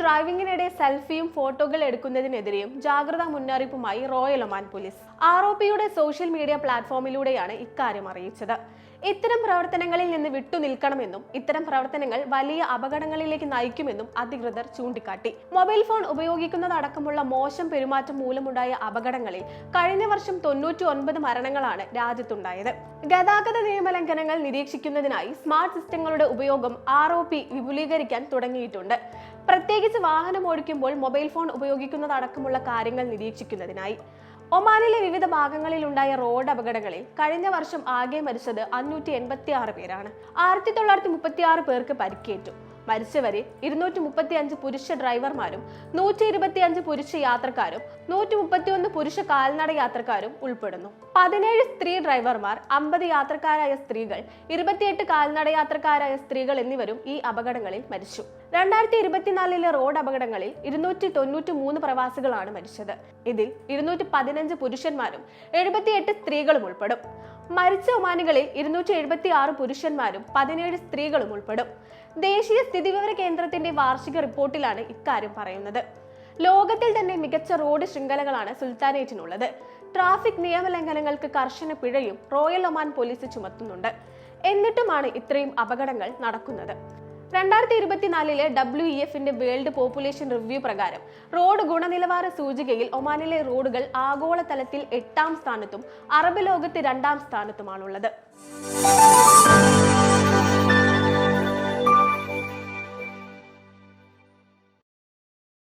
ഡ്രൈവിംഗിനിടെ സെൽഫിയും ഫോട്ടോകൾ എടുക്കുന്നതിനെതിരെയും ജാഗ്രതാ മുന്നറിയിപ്പുമായി Royal Oman police. R O പിയുടെ സോഷ്യൽ മീഡിയ പ്ലാറ്റ്ഫോമിലൂടെയാണ് ഇക്കാര്യം അറിയിച്ചത്. ഇത്തരം പ്രവർത്തനങ്ങളിൽ നിന്ന് വിട്ടുനിൽക്കണമെന്നും ഇത്തരം പ്രവർത്തനങ്ങൾ വലിയ അപകടങ്ങളിലേക്ക് നയിക്കുമെന്നും അധികൃതർ ചൂണ്ടിക്കാട്ടി. മൊബൈൽ ഫോൺ ഉപയോഗിക്കുന്നതടക്കമുള്ള മോശം പെരുമാറ്റം മൂലമുണ്ടായ അപകടങ്ങളിൽ കഴിഞ്ഞ വർഷം തൊണ്ണൂറ്റി ഒൻപത് മരണങ്ങളാണ് രാജ്യത്തുണ്ടായത്. ഗതാഗത നിയമലംഘനങ്ങൾ നിരീക്ഷിക്കുന്നതിനായി സ്മാർട്ട് സിസ്റ്റങ്ങളുടെ ഉപയോഗം ആർ ഒ പി വിപുലീകരിക്കാൻ തുടങ്ങിയിട്ടുണ്ട്. പ്രത്യേകിച്ച് വാഹനം ഓടിക്കുമ്പോൾ മൊബൈൽ ഫോൺ ഉപയോഗിക്കുന്നതടക്കമുള്ള കാര്യങ്ങൾ നിരീക്ഷിക്കുന്നതിനായി. ഒമാനിലെ വിവിധ ഭാഗങ്ങളിലുണ്ടായ റോഡ് അപകടങ്ങളിൽ കഴിഞ്ഞ വർഷം ആകെ മരിച്ചത് അഞ്ഞൂറ്റി എൺപത്തി ആറ് പേരാണ്. ആയിരത്തി തൊള്ളായിരത്തി മുപ്പത്തി ആറ് പേർക്ക് പരിക്കേറ്റു. മരിച്ചവരിൽ ഇരുന്നൂറ്റി മുപ്പത്തി അഞ്ച് പുരുഷ ഡ്രൈവർമാരും നൂറ്റി ഇരുപത്തി അഞ്ച് പുരുഷ യാത്രക്കാരും നൂറ്റി മുപ്പത്തിയൊന്ന് പുരുഷ കാൽനട യാത്രക്കാരും ഉൾപ്പെടുന്നു. പതിനേഴ് സ്ത്രീ ഡ്രൈവർമാർ അമ്പത് യാത്രക്കാരായ സ്ത്രീകൾ ഇരുപത്തിയെട്ട് കാൽനട യാത്രക്കാരായ സ്ത്രീകൾ എന്നിവരും ഈ അപകടങ്ങളിൽ മരിച്ചു. രണ്ടായിരത്തി ഇരുപത്തിനാലിലെ റോഡ് അപകടങ്ങളിൽ ഇരുന്നൂറ്റി തൊണ്ണൂറ്റി മൂന്ന് പ്രവാസികളാണ് മരിച്ചത്. ഇതിൽ ഇരുന്നൂറ്റി പതിനഞ്ച് പുരുഷന്മാരും എഴുപത്തിയെട്ട് സ്ത്രീകളും ഉൾപ്പെടും. മരിച്ച ഒമാനികളിൽ ഇരുന്നൂറ്റി എഴുപത്തി ആറ് പുരുഷന്മാരും പതിനേഴ് സ്ത്രീകളും ഉൾപ്പെടും. ദേശീയ സ്ഥിതിവിവര കേന്ദ്രത്തിന്റെ വാർഷിക റിപ്പോർട്ടിലാണ് ഇക്കാര്യം പറയുന്നത്. ലോകത്തിൽ തന്നെ മികച്ച റോഡ് ശൃംഖലകളാണ് സുൽത്താനേറ്റിനുള്ളത്. ട്രാഫിക് നിയമലംഘനങ്ങൾക്ക് കർശന പിഴയും റോയൽ ഒമാൻ പോലീസ് ചുമത്തുന്നുണ്ട്. എന്നിട്ടുമാണ് ഇത്രയും അപകടങ്ങൾ നടക്കുന്നത്. രണ്ടായിരത്തി ഇരുപത്തിനാലിലെ ഡബ്ല്യു ഇ എഫിന്റെ വേൾഡ് പോപ്പുലേഷൻ റിവ്യൂ പ്രകാരം റോഡ് ഗുണനിലവാര സൂചികയിൽ ഒമാനിലെ റോഡുകൾ ആഗോളതലത്തിൽ എട്ടാം സ്ഥാനത്തും അറബ് ലോകത്ത് രണ്ടാം സ്ഥാനത്തുമാണുള്ളത്.